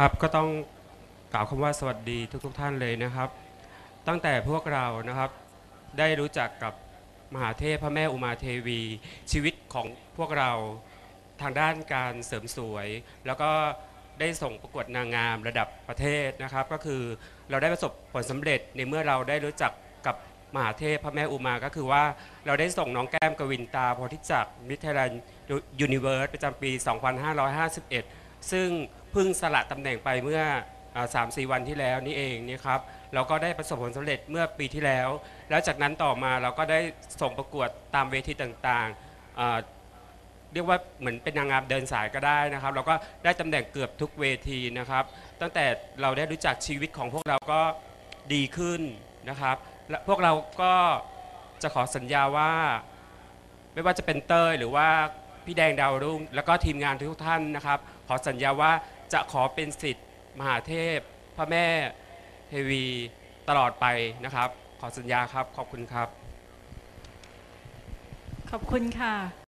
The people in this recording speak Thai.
ครับก็ต้องกล่าวคำว่าสวัสดีทุกๆทท่านเลยนะครับ ตั้งแต่พวกเรานะครับได้รู้จักกับมหาเทพพระแม่อุมาเทวี ชีวิตของพวกเราทางด้านการเสริมสวย แล้วก็ได้ส่งประกวดนางงามระดับประเทศนะครับ ก็คือเราได้ประสบผลสำเร็จในเมื่อเราได้รู้จักกับมหาเทพพระแม่อุมาก็คือว่าเราได้ส่งน้องแก้มกวินตาโพธิจักมิทรันยูนิเวิร์สประจำปี 2551 ซึ่งเพิ่งสละตำแหน่งไปเมื่อสามสี่วันที่แล้วนี่เองนี่ครับเราก็ได้ประสบผลสำเร็จเมื่อปีที่แล้ว แล้วจากนั้นต่อมาเราก็ได้ส่งประกวดตามเวทีต่างๆ เรียกว่าเหมือนเป็นนางงามเดินสายก็ได้นะครับ เราก็ได้ตำแหน่งเกือบทุกเวทีนะครับ ตั้งแต่เราได้รู้จักชีวิตของพวกเราก็ดีขึ้นนะครับและพวกเราก็จะขอสัญญาว่า ไม่ว่าจะเป็นเต้ยหรือว่า พี่แดงดาวรุ่ง แล้วก็ทีมงานทุกท่านนะครับ ขอสัญญาว่าจะขอเป็นสิทธิ์มหาเทพ พระแม่เทวีตลอดไปนะครับ ขอสัญญาครับ ขอบคุณครับ ขอบคุณค่ะ